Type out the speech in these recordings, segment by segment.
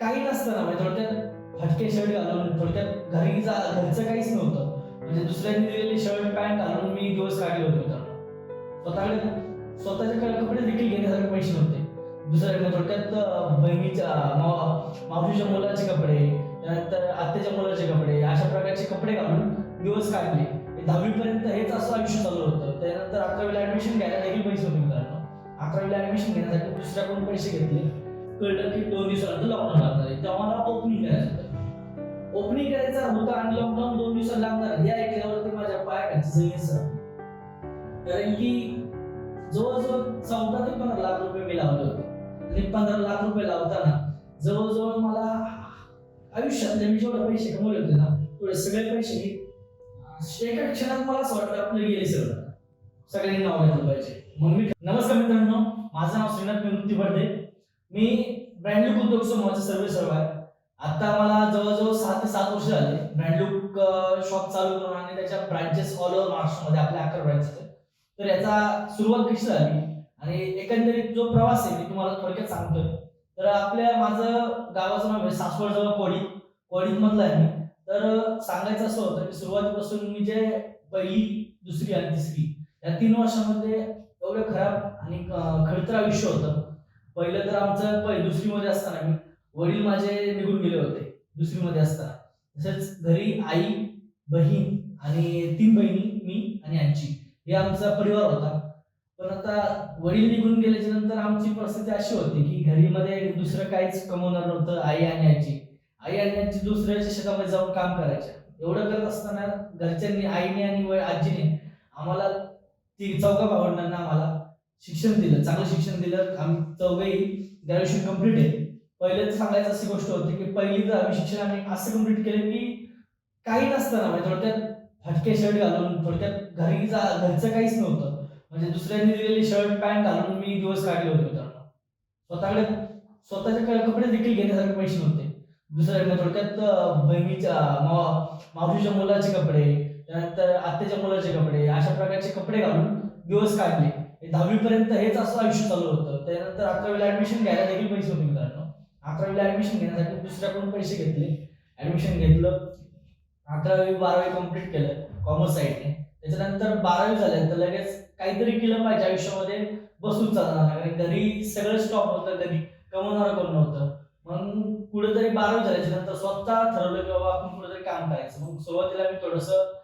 काही नसताना म्हणजे थोडक्यात हटके शर्ट घालून थोडक्यात घरी जा घरचं काहीच नव्हतं. म्हणजे दुसऱ्यांनी दिलेले शर्ट पॅन्ट घालून मी दिवस काढले होते मित्रांनो. स्वतःकडे स्वतःचे कपडे देखील घेण्यासारखे पैसे नव्हते. दुसऱ्या म्हणजे थोडक्यात बहिणीच्या मावशीच्या मुलाचे कपडे त्यानंतर आत्याच्या मुलाचे कपडे अशा प्रकारचे कपडे घालून दिवस काढले. दहावी पर्यंत हेच असं आयुष्य चालू होतं. त्यानंतर अकरावीला ऍडमिशन घ्यायला देखील पैसे होते मित्रांनो. अकरावीला ऍडमिशन घेण्यासाठी दुसऱ्याकडून पैसे घेतले? कळलं की दोन दिवसानंतर लॉकडाऊन लागणार आहे. तेव्हा मला ओपनिंग करायचं ओपनिंग करायचा होता आणि लॉकडाऊन दोन दिवसात लागणार. हे ऐकल्यावरती माझ्या पायाखालची सगळी सर कारण की जवळजवळ चौदा ते पंधरा लाख रुपये मी लावले होते. आणि पंधरा लाख रुपये लावताना जवळजवळ मला आयुष्यातले मी जेवढे पैसे कमवले होते ना तेवढे सगळे पैसे एका क्षणात मला असं वाटलं आपलं गेले सगळं. सगळ्यांनी नाव घेतलं पाहिजे. मग मी नमस्कार मित्रांनो माझं नाव श्रीनाथ निवृत्ती बर्डे मी ब्रँडलुक उद्योग समूहाचा सर्वे सर्व आहे. आता मला जवळजवळ सहा ते सात वर्ष झाले ब्रँडलुक शॉप चालू करून आणि त्याच्या ब्रांचेस ऑल ओव्हर महाराष्ट्रामध्ये आपल्या अकरा ब्रँच आहेत तर याचा सुरुवात कशी झाली आणि एकंदरीत जो प्रवास आहे मी तुम्हाला थोडक्यात सांगतोय. तर आपल्या माझं गावाचं नाव आहे सासवड जवळ कोळी. कोडीत मधलं आहे मी. तर सांगायचं असं होतं की सुरुवातीपासून मी जे पहिली दुसरी आणि तिसरी या तीन वर्षामध्ये एवढं खराब आणि खडतर आयुष्य होतं. पहिलं तर आमचं पहि दुसरीमध्ये असताना मी वडील माझे निघून गेले होते दुसरीमध्ये असताना. तसेच घरी आई बहीण आणि तीन बहिणी मी आणि आजी. हे आमचा परिवार होता. पण आता वडील निघून गेल्याच्यानंतर आमची परिस्थिती अशी होती की घरीमध्ये दुसरं काहीच कमवणार नव्हतं आई आणि आजी. आई आणि आजी दुसऱ्याच्या शेतामध्ये जाऊन काम करायच्या. एवढं करत असताना घरच्यांनी आईने आणि आजीने आम्हाला ती चौका भावंडांना आम्हाला. शिक्षण दिलं चांगलं शिक्षण दिलं आम्ही चौघही ग्रॅज्युएशन कंप्लीट आहे. पहिलेच सांगायचं अशी गोष्ट होती की पहिली तर आम्ही शिक्षण आम्ही असं कंप्लीट केलं की काही नसताना म्हणजे थोडक्यात हटके शर्ट घालून थोडक्यात घरी जा घरचं काहीच नव्हतं. म्हणजे दुसऱ्यांनी दिलेली शर्ट पॅन्ट घालून मी दिवस काढले होते मित्रांनो. स्वतःकडे स्वतःचे कपडे देखील घेण्यासारखे पैसे नव्हते. दुसऱ्या म्हणजे थोडक्यात बहिणीच्या मावशीच्या मुलाचे कपडे त्यानंतर आत्याच्या मुलाचे कपडे अशा प्रकारचे कपडे घालून दिवस काढले. दहावी पर्यंत हेच असं आयुष्य चालू होतं. त्यानंतर अकरावीला ऍडमिशन घ्यायला देखील पैसे होते मित्रांनो. अकरावीला ऍडमिशन घेण्यासाठी दुसऱ्याकडून पैसे घेतले? ऍडमिशन घेतलं. अकरावी बारावी कंप्लीट केलं. कॉमर्स साईडने त्याच्यानंतर बारावी झाल्यानंतर लगेच काहीतरी केलं पाहिजे आयुष्यामध्ये. बसून चालणार. नाही कारण घरी सगळं स्टॉप होतं घरी कमवणारं कोण नव्हतं. मग कुठेतरी बारावी झाल्याच्यानंतर स्वतः ठरवलं की बाबा आपण कुठेतरी काम करायचं. मग सुरुवातीला मी थोडंसं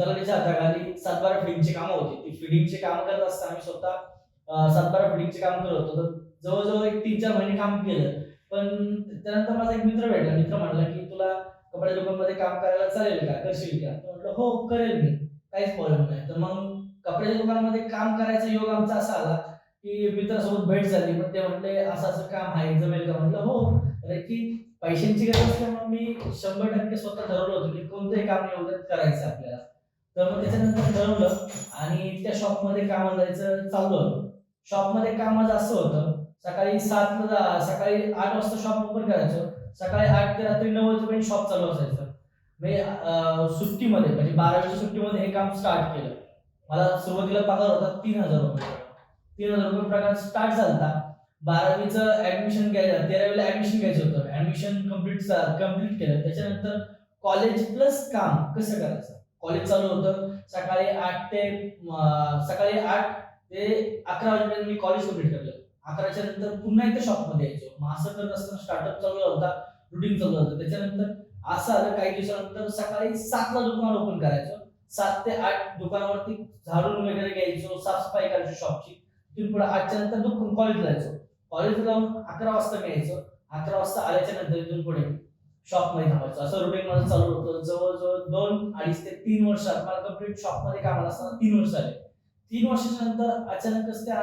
तलाठीच्या हाताखाली सातबारा फिडिंगची कामं होती. ती फिडिंगची कामं करत असताना आम्ही स्वतः अं, सातबारा फिडिंगचे काम करत होतो. तर जवळजवळ एक तीन चार महिने काम केलं. पण त्यानंतर माझा एक मित्र भेटला. मित्र म्हणला की तुला कपड्या दुकानमध्ये काम करायला चालेल का? करशील का? म्हटलं हो करेल मी. काहीच प्रॉब्लेम नाही. तर मग कपड्याच्या दुकानामध्ये काम करायचा योग आमचा असा आला की मित्रासोबत भेट झाली. पण ते म्हटले असं असं काम आहे. जमेल का? म्हटलं हो. अरे की पैशांची गरज असल्यामुळे मी शंभर टक्के स्वतः ठरवलं होतं की कोणतंही काम एवढं करायचं आपल्याला. तर मग त्याच्यानंतर ठरवलं आणि त्या शॉपमध्ये कामाला जायचं चाललं होतं शॉपमध्ये काम माझं असं होतं सकाळी सातला सकाळी आठ वाजता शॉप ओपन करायचं सकाळी आठ ते रात्री नऊ वाजेपर्यंत शॉप चालू असायचं. मी सुट्टीमध्ये म्हणजे बारावीच्या सुट्टीमध्ये हे काम स्टार्ट केलं. मला सुरुवातीला पगार होता तीन हजार रुपये. तीन हजार रुपये प्रकार स्टार्ट झाला बारावीचं ऍडमिशन घ्यायचं तेरावीला ऍडमिशन घ्यायचं होतं. ऍडमिशन कंप्लीट कंप्लीट केलं. त्याच्यानंतर कॉलेज प्लस काम कसं करायचं? कॉलेज चालू होतं. सकाळी आठ ते सकाळी आठ ते अकरा वाजेपर्यंत मी कॉलेज कंप्लीट केलं अकराच्या नंतर पुन्हा एकदा शॉपमध्ये यायचो. मग असं करत असताना स्टार्टअप चालू होता रुटीन चालू होतं. त्याच्यानंतर असं आलं काही दिवसानंतर सकाळी सातला दुकान ओपन करायचो. सात ते आठ दुकानावरती झाडून वगैरे घ्यायचो साफसफाई करायचो शॉपची तिथून पुढे आठच्या नंतर दुकान कॉलेजला जायचो. कॉलेजला जाऊन अकरा वाजता मी यायचो अकरा वाजता आल्याच्यानंतर इथून पुढे शॉपमध्ये थांबायचो. असं रुटीन माझं चालू होतं. जवळजवळ दोन अडीच ते तीन वर्षात मला कंप्लीट शॉपमध्ये कामाला असताना तीन वर्ष आले. तीन वर्षाच्या नंतर अचानकच त्या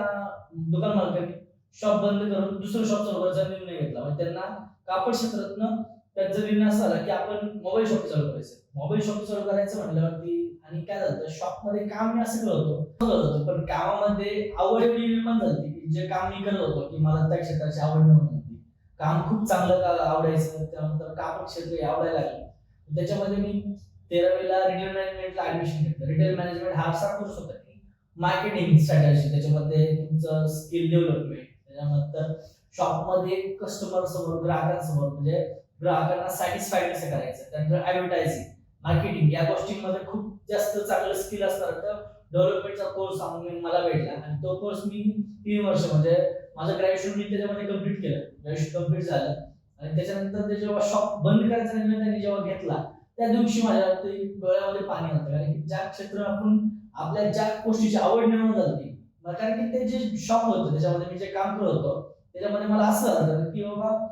दुकान मालकांनी शॉप बंद करून दुसरं शॉप चालू करायचा निर्णय घेतला. म्हणजे त्यांना कापड क्षेत्रातनं त्यांचा निर्णय असा आला की आपण मोबाईल शॉप चालू करायचं. मोबाईल शॉप चालू करायचं म्हटल्यावरती आणि काय झालं शॉपमध्ये काम मी असं करत होतो. पण कामामध्ये आवड निर्माण झाली जे काम मी करत होतो की मला त्या क्षेत्राची आवड नव्हती. होती काम खूप चांगलं आवडायचं त्यानंतर कापड क्षेत्र आवडायला लागलं. त्याच्यामध्ये मी तेरावीला रिटेल मॅनेजमेंटला ऍडमिशन घेतलं. रिटेल मॅनेजमेंट हा असा कोर्स होता की मार्केटिंग स्ट्रॅटजी त्याच्यामध्ये तुमचं स्किल डेव्हलपमेंट त्याच्यानंतर शॉपमध्ये कस्टमर समोर ग्राहकांसमोर म्हणजे ग्राहकांना सॅटिस्फाईड कसं करायचं त्यानंतर ऍडव्हर्टायझिंग मार्केटिंग या गोष्टींमध्ये खूप जास्त चांगलं स्किल असणार तर डेव्हलपमेंटचा कोर्स मला भेटला. आणि तो कोर्स मी तीन वर्ष म्हणजे माझं ग्रॅज्युएशन मी त्याच्यामध्ये कंप्लीट केलं. ग्रॅज्युएशन कंप्लीट झालं. आणि त्याच्यानंतर ते जेव्हा शॉप बंद करायचा निर्णय त्यांनी जेव्हा घेतला त्या दिवशी माझ्या डोळ्यामध्ये पाणी होतं. कारण की ज्या क्षेत्र आपण आपल्या ज्या गोष्टीची आवड निर्माण झाली कारण की ते जे शॉप होतं त्याच्यामध्ये मी जे काम करत होतो त्याच्यामध्ये मला असं झालं की बाबा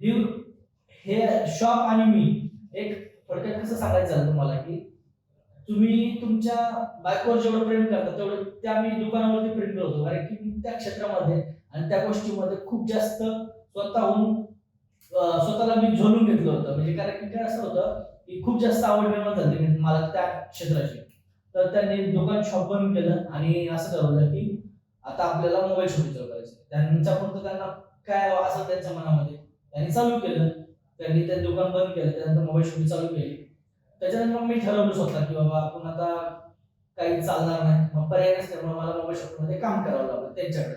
ही हे शॉप आणि मी एक थोडक्यात कसं सांगायचं झालं तुम्हाला की तुम्ही तुमच्या बायकोवर जेवढं प्रेम करता तेवढं त्या मी दुकानावरती प्रेम करतो. कारण की मी त्या क्षेत्रामध्ये आणि त्या गोष्टीमध्ये खूप जास्त स्वतःहून स्वतःला मी झोलून घेतलं होतं. म्हणजे कारण की काय असं होतं की खूप जास्त आवड निर्माण झाली मला त्या क्षेत्राची. तर त्यांनी दुकान शॉप बंद केलं आणि असं ठरवलं की आता आपल्याला मोबाईल शॉपिंग चालू करायचं त्यांचा फक्त त्यांना काय असं त्यांच्या मनामध्ये त्यांनी चालू केलं. त्यांनी ते दुकान बंद केलं त्यानंतर मोबाईल शॉपिंग चालू केली. त्याच्यानंतर मग मी ठरवलं स्वतः की बाबा आपण आता काही चालणार नाही. मग पर्याय नसल्यामुळे मला मोबाईल शॉपमध्ये काम करावं लागलं त्यांच्याकडे.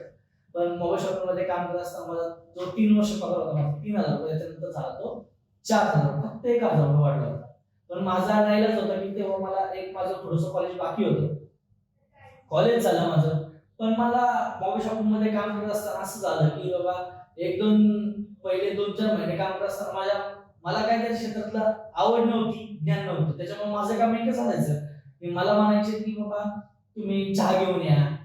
पण मोबाईल शॉपमध्ये काम करत असताना मला जो तीन वर्ष पगार होता माझा तीन हजार रुपये त्याच्यानंतर झाला तो चार हजार फक्त एक हजार रुपये वाढला होता. पण माझा नाईलाज होता की तेव्हा मला एक माझं थोडंसं कॉलेज बाकी होतं. कॉलेज झालं माझं. पण मला मोबाईल शॉपिंगमध्ये काम करत असताना असं झालं की बाबा एक दोन पहिले दोन चार महिने काम करत असताना माझ्या मला काय त्या क्षेत्रातलं आवड नव्हती ज्ञान नव्हतं. त्याच्यामुळे माझं काम एकच असायचं की मला म्हणायचे की बाबा तुम्ही चहा घेऊन या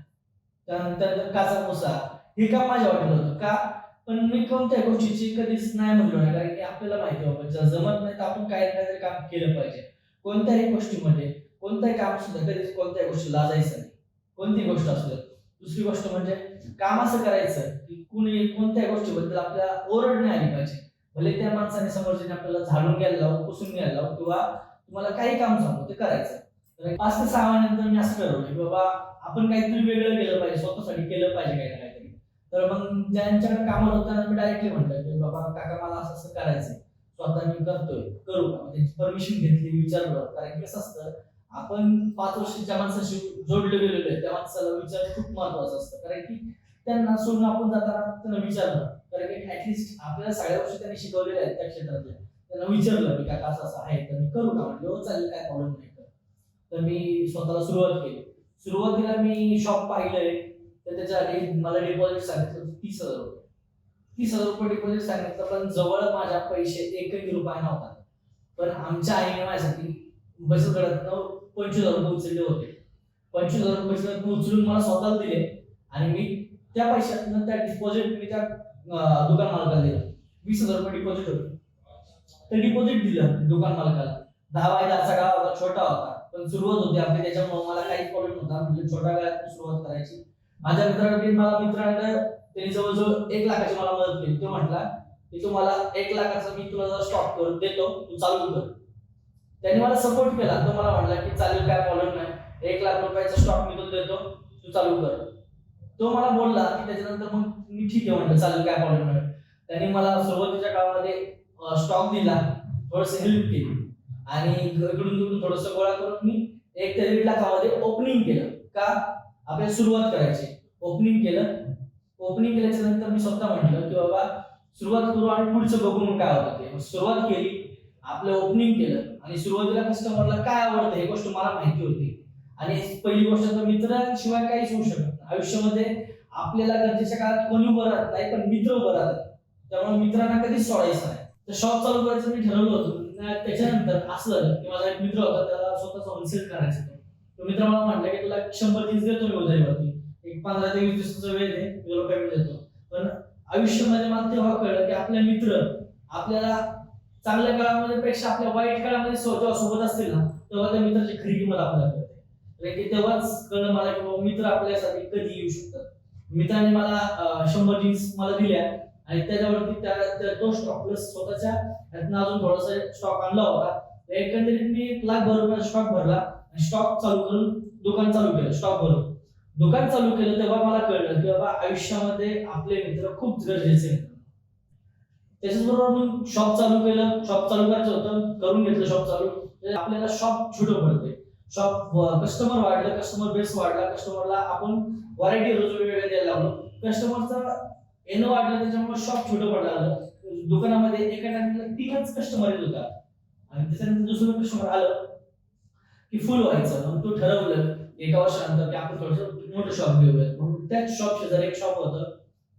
त्यानंतर काचा मोसा हे काम माझ्या वाटलं होतं. का? पण मी कोणत्या गोष्टीची कधीच नाही म्हणलो नाही कारण की आपल्याला माहिती बाबा जर जमत नाही तर आपण काय काहीतरी काम केलं पाहिजे. कोणत्याही गोष्टीमध्ये कोणतंही काम सुद्धा कधीच कोणत्याही गोष्टी लाजायचं नाही. कोणती गोष्ट असू दे. दुसरी गोष्ट म्हणजे काम असं करायचं की कुणी कोणत्याही गोष्टीबद्दल आपल्याला ओरड नाही आली पाहिजे. भले त्या माणसाने समोरच्याने आपल्याला झाडून घ्यायला लावून पुसून घ्यायला लावून किंवा तुम्हाला काही काम सांगू ते करायचं. तर पाच ते सहा महिन्यानंतर मी असं ठरवलं की बाबा आपण काहीतरी वेगळं केलं पाहिजे स्वतःसाठी केलं पाहिजे काही ना काहीतरी. तर मग ज्यांच्याकडे कामाला होतं मी डायरेक्टली म्हटलं की बाबा काका मला असं असं करायचंय. स्वतः मी करतोय करू का? म्हणजे त्यांची परमिशन घेतली विचारलं. कारण की कसं असतं आपण पाच वर्ष ज्या माणसाशी जोडले गेलेलो आहे त्या माणसाला विचार खूप महत्वाचं असतं. कारण की त्यांना सोडून आपण जाताना त्यांना विचारलं कारण की ऍटलिस्ट आपल्याला सगळ्या गोष्टी त्यांनी शिकवलेल्या आहेत त्या क्षेत्रातल्या. त्यांना विचारलं मी काका असं असं आहे? तर मी करू का? म्हणजे हो चालेल काय प्रॉब्लेम नाही. तर मी स्वतःला सुरुवात केली. सुरुवातीला मी शॉप पाहिलंय. तर त्याच्या आधी मला डिपॉझिट सांगितलं तीस हजार रुपये. तीस हजार रुपये डिपॉझिट सांगितलं पण जवळ माझ्या पैसे एकही रुपया नव्हता. पण आमच्या आईने माझ्यासाठी बचत गटातनं पंचवीस हजार रुपये उचलले होते. पंचवीस हजार रुपये उचलून मला स्वतःला दिले आणि मी त्या पैशातनं त्या डिपॉझिट मी त्या दुकान मालकाला दिला वीस हजार रुपये डिपॉझिट होते. तर डिपॉझिट दिलं दुकान मालकाला. दहा बाय दहाचा गाव होता छोटा होता. पण सुरुवात होती आपली त्याच्यामुळे मला काही प्रॉब्लेम नव्हता. म्हणजे छोट्या गाळ्यात सुरुवात करायची. माझ्या मित्राकडे मला मित्राकडे त्यांनी जवळजवळ एक लाखाची मला मदत केली. तो म्हटला की तुम्हाला एक लाखाचा मी तुला जर स्टॉक करून देतो. तू चालू कर. त्यांनी मला सपोर्ट केला. तो मला म्हटला की चालेल काय प्रॉब्लेम नाही. एक लाख रुपयाचा स्टॉक मी तुला देतो. तू चालू कर. तो मला बोलला की त्याच्यानंतर मग मी ठीक आहे म्हटलं चालेल काय प्रॉब्लेम नाही. त्यांनी मला सुरुवातीच्या काळामध्ये स्टॉक दिला थोडस हेल्प केली. आणि इकडून तिकडून थोडस गोळा करून मी एक ते दीड लाखामध्ये ओपनिंग केलं. का? आपल्याला सुरुवात करायची. ओपनिंग केलं. ओपनिंग केल्याच्यानंतर मी स्वतः म्हटलं की बाबा सुरुवात करू आणि पुढचं बघू मग काय होतं ते. सुरुवात केली आपलं ओपनिंग केलं. आणि सुरुवातीला कस्टमरला काय आवडतं हे गोष्ट मला माहिती होती. आणि पहिली गोष्ट तर मित्रांशिवाय काहीच होऊ शकत नाही. आयुष्यामध्ये आपल्याला गरजेच्या काळात कोणी उभं राहत नाही पण मित्र उभं राहतात. त्यामुळे मित्रांना कधीच सोडायचं नाही. तर शॉप चालू करायचं मी ठरवलं होतं. त्याच्यानंतर असं की माझा एक मित्र होता त्याला स्वतःचा होलसेल करायचं होतं. तो मित्र मला म्हटलं की तुला शंभर तीस देतो मी उदयवरती. एक पंधरा ते वीस दिवसाचा वेळ दे तुला पेमेंट देतो. पण आयुष्यामध्ये मला तेव्हा कळलं की आपले मित्र आपल्याला चांगल्या काळामध्ये पेक्षा आपल्या वाईट काळामध्ये स्वतः सोबत असतील ना तेव्हा त्या मित्राची खरी किंमत आपल्याला म्हणजे तेव्हाच कळलं मला की बाबा मित्र आपल्यासाठी कधी येऊ शकतात. मित्राने मला शंभर जीन्स मला दिल्या आणि त्याच्यावरती त्या त्या- तो स्टॉक प्लस स्वतःच्या ह्यातनं अजून थोडासा स्टॉक आणला होता. एकंदरीत मी एक लाख भर रुपयाचा स्टॉक भरला आणि स्टॉक चालू करून दुकान चालू केलं स्टॉक भरून. दुकान चालू केलं तेव्हा मला कळलं की बाबा आयुष्यामध्ये आपले मित्र खूप गरजेचे आहेत. त्याच्याचबरोबर मी शॉप चालू केलं शॉप चालू करायचं होतं करून घेतलं शॉप चालू. तर आपल्याला शॉप छोटं पडते शॉप कस्टमर वाढलं कस्टमर बेस वाढला कस्टमरला आपण व्हरायटी रोज वेगवेगळ्या द्यायला लागलो. कस्टमरचा येणं वाढलं त्याच्यामुळे शॉप छोटं पडलं दुकानामध्ये एका टाइमला तीनच कस्टमर येत होता. आणि त्याच्यानंतर दुसरं कस्टमर आलं की फुल व्हायचं. मग तो ठरवलं एका वर्षानंतर की आपण थोडंसं मोठं शॉप घेऊयात. म्हणून त्याच शॉप शेजारी एक शॉप होतं.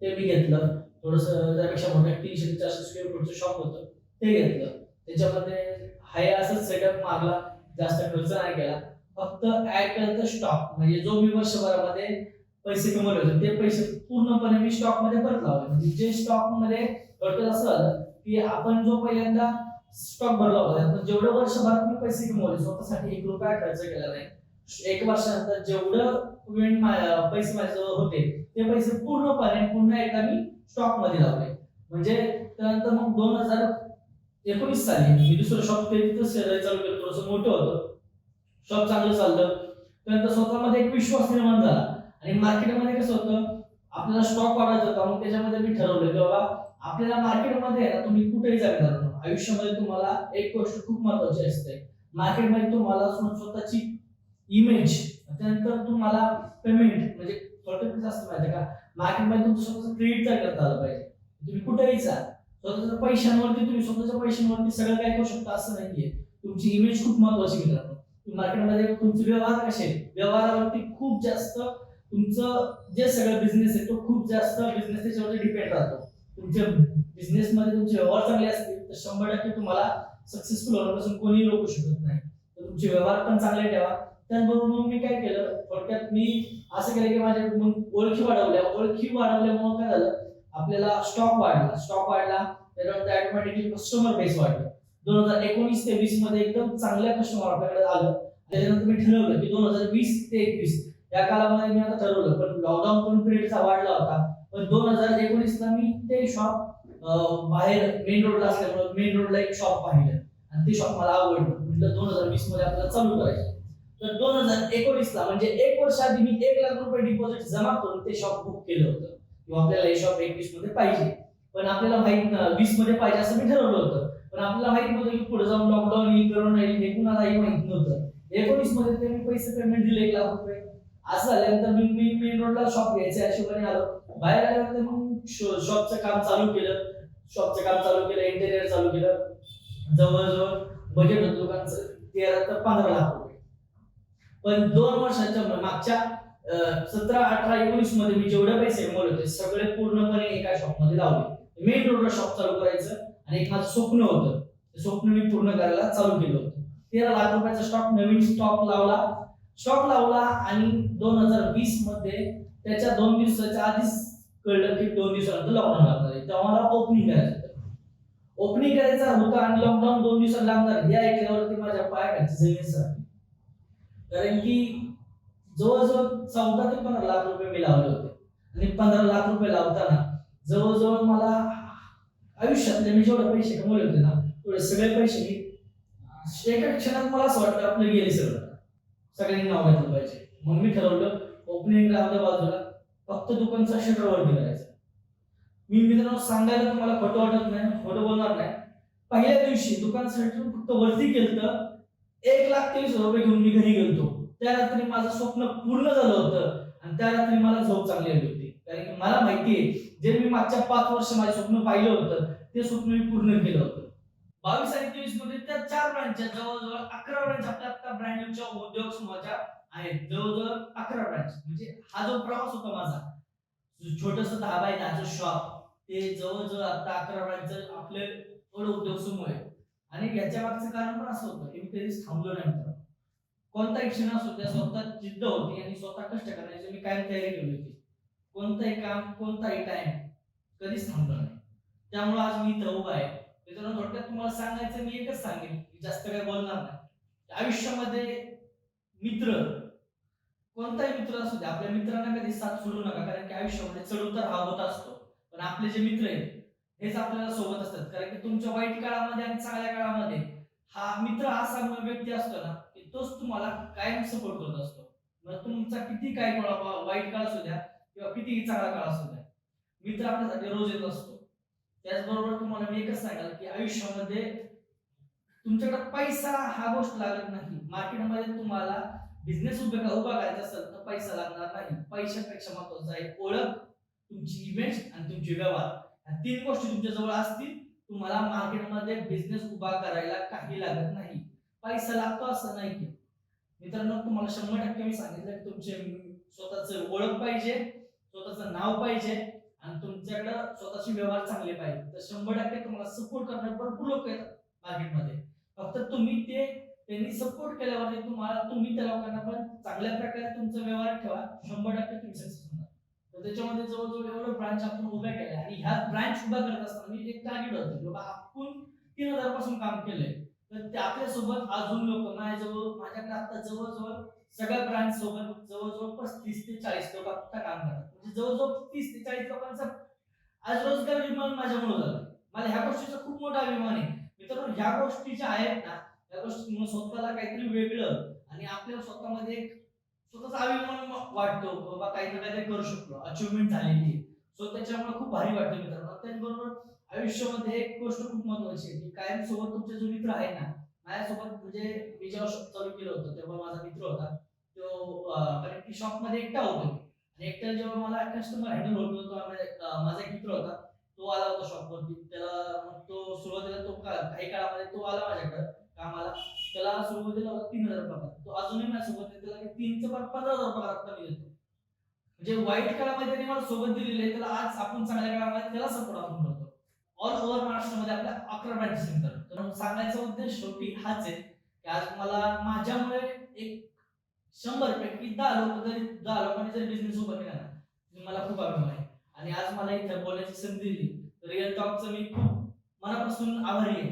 ते मी घेतलं. थोडंसं त्यापेक्षा मोठं तीनशे चारशे स्क्वेअर फूटचं शॉप होतं. ते घेतलं. त्याच्यामध्ये हाय असंच सेटअप मारला. जास्त खर्च नाही केला. फक्त ऍड केलं तर स्टॉक म्हणजे जो मी वर्षभरामध्ये पैसे कमवले होते ते पैसे पूर्णपणे मी स्टॉकमध्ये परत लावले. म्हणजे जे स्टॉकमध्ये घटत असं की आपण जो पहिल्यांदा स्टॉक भरला होता तर जेवढं वर्षभरात मी पैसे कमवले स्वतःसाठी एक रुपया खर्च केला नाही. एक वर्षानंतर जेवढं पैसे माझ्याजवळ होते ते पैसे पूर्णपणे पुन्हा एकदा मी स्टॉकमध्ये लावले. म्हणजे त्यानंतर मग दोन हजार एकोणीस साली मी दुसरं शॉप ते तिथं चालू केलं. थोडस मोठं होतं. शॉप चांगलं चाललं त्यानंतर स्वतःमध्ये एक विश्वास निर्माण झाला. आणि मार्केटमध्ये कसं होतं? आपल्याला स्टॉक वाढायचा होता. मग त्याच्यामध्ये मी ठरवलं की बाबा आपल्याला मार्केटमध्ये तुम्ही कुठेही जाणार आयुष्यामध्ये तुम्हाला एक गोष्ट खूप महत्वाची असते. मार्केटमध्ये तुम्हाला स्वतःची इमेज त्यानंतर तुम्हाला पेमेंट म्हणजे थोडक्यात असतं माहिती का? मार्केटमध्ये तुमचं स्वतःचं क्रेडिट तयार करता आलं पाहिजे. तुम्ही कुठेही जा. स्वतःच्या पैशांवरती तुम्ही स्वतःच्या पैशांवरती सगळं काय करू शकता असं नाहीये. तुमची इमेज खूप महत्वाची मित्रांनो मार्केटमध्ये तुमचे व्यवहार कसे व्यवहारावरती खूप जास्त तुमचं जे सगळं बिझनेस आहे तो खूप जास्त बिझनेस त्याच्यावरती डिपेंड राहतो. तुमच्या बिझनेस मध्ये तुमचे व्यवहार चांगले असतील तर शंभर टक्के तुम्हाला सक्सेसफुल होण्यापासून कोणीही रोखू शकत नाही. तर तुमचे व्यवहार पण चांगले ठेवा. त्याचबरोबर मग मी काय केलं थोडक्यात मी असं केलं की माझ्या मग ओळखी वाढवल्या. ओळखी वाढवल्यामुळे काय झालं आपल्याला स्टॉक वाढला. स्टॉक वाढला त्याच्यानंतर ऑटोमॅटिकली कस्टमर बेस वाढला. दोन हजार एकोणीस ते वीसमध्ये एकदम चांगल्या कस्टमर आपल्याकडे आलं. त्याच्यानंतर मी ठरवलं की दोन हजार वीस ते एकवीस. या कालामध्ये मी आता ठरवलं पण लॉकडाऊन पण पिरियडचा वाढला होता. पण दोन हजार एकोणीसला मी ते शॉप बाहेर मेन रोडला असल्यामुळे मेन रोडला एक शॉप पाहिलं. आणि ते शॉप मला आवडलं. म्हटलं दोन हजार वीसमध्ये आपल्याला चालू करायचं. तर दोन हजार एकोणीसला म्हणजे एक वर्ष आधी मी एक लाख रुपये डिपॉझिट जमा करून ते शॉप बुक केलं होतं. किंवा आपल्याला हे शॉप एकवीसमध्ये पाहिजे. पण आपल्याला माहीत वीसमध्ये पाहिजे असं मी ठरवलं होतं. पण आपल्याला माहीत नव्हतं की पुढे जाऊन लॉकडाऊन येईल करोना येईल हे कुणालाही माहीत नव्हतं. एकोणीसमध्ये त्यांनी मी पैसे पेमेंट दिले एक लाख रुपये. असं झाल्यानंतर मी मी मेन रोडला शॉप घ्यायच्या हिशोबाने आलो. बाहेर आल्यानंतर मग शॉपचं काम चालू केलं. शॉपचं काम चालू केलं इंटेरियर चालू केलं. जवळजवळ बजेट होतं लोकांचं तेरा ते पंधरा लाख रुपये. पण दोन वर्षाच्या मागच्या सतरा अठरा एकोणीसमध्ये मी जेवढे पैसे कमवले होते सगळे पूर्णपणे एका शॉपमध्ये लावले मेन रोडला शॉप चालू करायचं. आणि एक माझं स्वप्न होतं. ते स्वप्न मी पूर्ण करायला चालू केलं होतं. तेरा लाख रुपयाचा स्टॉक नवीन स्टॉक लावला. स्टॉक लावला आणि दोन हजार वीसमध्ये त्याच्या दोन दिवसाच्या आधीच कळलं की दोन दिवसानंतर लॉकडाऊन लागणार आहे. तेव्हा मला ओपनिंग करायचं होतं. ओपनिंग करायचा होता आणि लॉकडाऊन दोन दिवसात लागणार. या ऐकल्यावरती माझ्या पायाखालची जमीन सरकली. कारण की जवळजवळ चौदा ते पंधरा लाख रुपये मी लावले होते. आणि पंधरा लाख रुपये लावताना जवळजवळ मला आयुष्यातले मी जेवढे पैसे कमवले होते ना तेवढे सगळे पैसे मी एका क्षणात मला असं वाटतं आपलं गेले सगळं. सगळ्यांनी नाव घेतलं पाहिजे. मग मी ठरवलं ओपनिंग आपल्या बाजूला फक्त दुकानचा शटरवरती करायचं. मी मित्रांनो सांगायला तुम्हाला खोटं वाटत नाही खोटं बोलणार नाही. पहिल्या दिवशी दुकान शटर फक्त वरती केलं एक लाख तेवीस हजार रुपये घेऊन मी घरी गेलतो. त्या रात्री माझं स्वप्न पूर्ण झालं होतं आणि त्या रात्री मला झोप चांगली आली होती. कारण की मला माहिती आहे जे मी मागच्या पाच वर्ष माझे स्वप्न पाहिलं होतं ते स्वप्न मी पूर्ण केलं होतं. बावीस आणि तेवीसमध्ये त्या चार ब्रँडच्या जवळजवळ अकरा ब्रँच आपल्या आता ब्रँडच्या उद्योग समूहाच्या आहेत. जवळजवळ अकरा ब्रँच म्हणजे हा जो प्रवास होता माझा छोटस दहा बाय दहाचं शॉप ते जवळजवळ आता अकरा ब्रँच आपले थोडं उद्योग समूह आहे आणि याच्या मागचं कारण पण असं होतं की मी कधीच थांबलो नाही कोणता कोणताही क्षण असो त्या स्वतः जिद्द होती आणि स्वतः कष्ट करण्याची मी कायम तयारी केली होती. कोणताही काम कोणताही टाइम कधीच थांबलो नाही. त्यामुळे आज मी इथं उभा आहे. मित्रांनो थोडक्यात तुम्हाला सांगायचं मी एकच सांगेन जास्त काही बोलणार नाही. आयुष्यामध्ये मित्र कोणताही मित्र असू दे आपल्या मित्रांना कधी साथ सोडू नका कारण की आयुष्यामध्ये चढ उतर हा होत असतो. पण आपले जे मित्र आहेत हेच आपल्याला सोबत असतात. कारण की तुमच्या वाईट काळामध्ये आणि चांगल्या काळामध्ये हा मित्र असा व्यक्ती असतो ना की तोच तुम्हाला कायम सपोर्ट करत असतो. मग तुमचा किती काय वाईट काळ असू द्या किंवा कितीही चांगला काळ असू द्या मित्र आपल्यासाठी रोज येत असतो. त्याचबरोबर तुम्हाला मी एकच सांगाल की आयुष्यामध्ये तुमच्याकडे पैसा हा गोष्ट लागत नाही. मार्केटमध्ये तुम्हाला बिझनेस उभा उभा करायचा असेल तर पैसा लागणार नाही. पैशापेक्षा महत्वाचं आहे ओळख तुमची इमेज आणि तुमचे व्यवहार. ह्या तीन गोष्टी तुमच्या जवळ असतील तुम्हाला मार्केटमध्ये बिझनेस उभा करायला काही लागत नाही. पैसा लागतो असं नाही. की मित्रांनो तुम्हाला शंभर टक्के मी सांगितलं की तुमचे स्वतःच ओळख पाहिजे. स्वतःचं नाव पाहिजे आणि तुमच्याकडे स्वतःचे व्यवहार चांगले पाहिजे. तर शंभर टक्के तुम्हाला सपोर्ट करणारे भरपूर लोक आहेत मार्केटमध्ये फक्त तुम्ही ते त्यांनी सपोर्ट केल्यावरती तुम्हाला तुम्ही त्या लोकांना पण चांगल्या प्रकारे तुमचा व्यवहार ठेवा. शंभर टक्के तुम्ही सक्सेस होणार. तर त्याच्यामध्ये जवळजवळ एवढं ब्रांच आपण उभ्या केल्या आणि ह्या ब्रांच उभ्या करत असताना मी एक टार्गेट होतं बाबा आपण तीन हजारपासून काम केलंय. तर ते आपल्यासोबत अजून लोक माझ्याजवळ माझ्याकडे आता जवळजवळ सगळ्या ब्रांच सोबत जवळजवळ पस्तीस ते चाळीस लोक आता काम करतात. म्हणजे जवळजवळ तीस ते चाळीस लोकांचा आज रोजगार निर्माण माझ्यामुळे झालं. मला ह्या गोष्टीचा खूप मोठा अभिमान आहे. मित्रांनो ह्या गोष्टी ज्या आहेत ना त्या गोष्टी स्वतःला काहीतरी वेगळं आणि आपल्या स्वतःमध्ये एक स्वतःचा अभिमान वाटतो बाबा काहीतरी काहीतरी करू शकतो अचिव्हमेंट झालेली सो त्याच्यामुळे खूप भारी वाटतं मित्रांनो. त्याचबरोबर आयुष्यामध्ये एक गोष्ट खूप महत्वाची आहे की कायम सोबत तुमचे जो मित्र आहे ना माझ्यासोबत म्हणजे मी जेव्हा शॉप चालू केलं होतं तेव्हा माझा मित्र होता. तो कारण शॉपमध्ये एकटा होतो. आणि एकट्या जेव्हा मला कस्टमर हँडल होत होतो माझा एक मित्र होता तो आला होता शॉपवरती त्याला मग तो सुरुवातीला तो काही काळामध्ये तो आला माझ्याकडे कामाला. त्याला सुरुवातीला होता तीन हजार पगार तो अजूनही माझ्यासोबत त्याला तीनचं पण पंधरा हजार पगार आता मी देतो म्हणजे वाईट काळामध्ये त्यांनी मला सोबत दिलेले आहे. त्याला आज आपण चांगल्या काळामध्ये त्याला सपोर्ट आपण करतो ऑल ओव्हर महाराष्ट्रामध्ये आपल्या अकरा ब्रँचेस निघतात तर सांगायचा उद्देश शेवटी हाच आहे की आज मला माझ्यामुळे एक शंभर पैकी दहा लोक जरी दहा लोकांनी जरी बिझनेस उभा केला ना मला खूप अभिमान आहे. आणि आज मला इथे बोलण्याची संधी दिली. तर रिअल टॉकचं मी खूप मनापासून आभारी आहे.